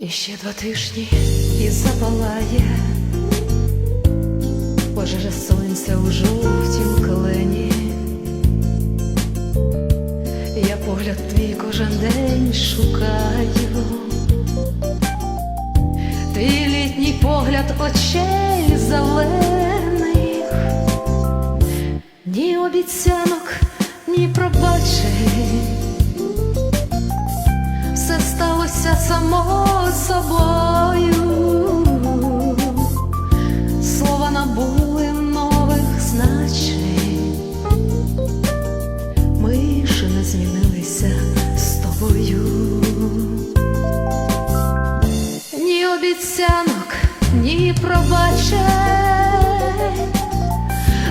І ще два тижні і запалає. Пожежа сонця у жовтім клені. Я погляд твій кожен день шукаю, твій літній погляд очей зелених, ні обіцянок, ні пробачень. Все сталося само собою, слова набули нових значень, ми ще не змінилися з тобою, ні обіцянок, ні пробачень,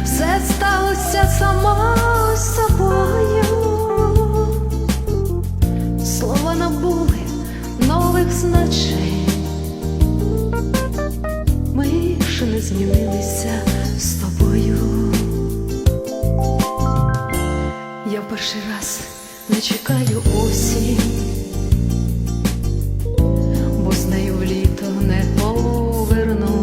все сталося само собою. Змінилися з тобою. Я перший раз не чекаю осінь, бо з нею в літо не повернутись,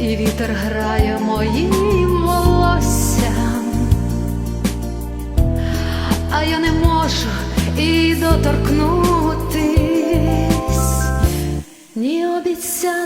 і вітер грає моїм волоссям. А я не можу і доторкнутись, ні обіцянок,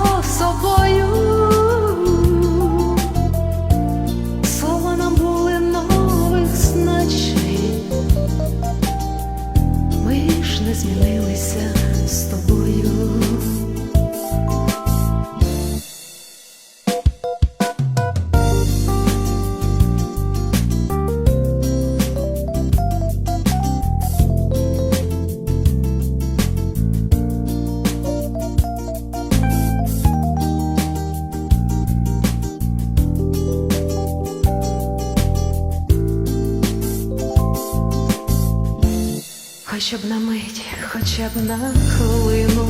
Хоча б на мить, хоча б на хвилину.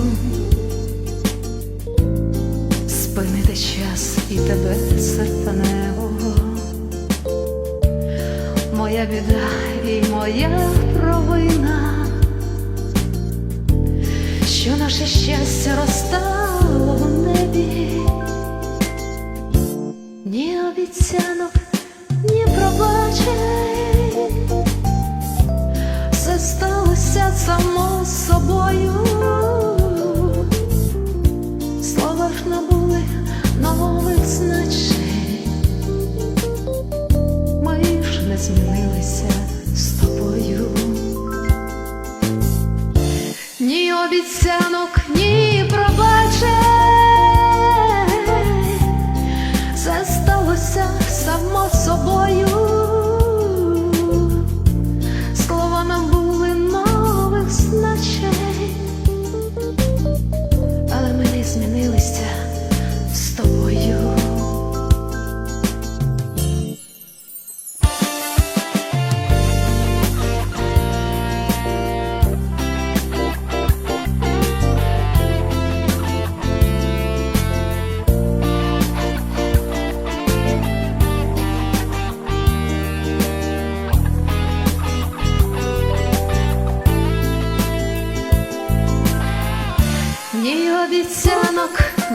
Спинити час і тебе серпаневого, моя біда і моя провина, що наше щастя розтало в небі, ні обіцянок, ні пробачень змінилися з тобою. Ні обіцянок,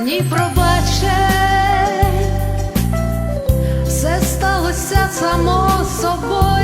обіцянок, ні пробачень, все сталося само собою.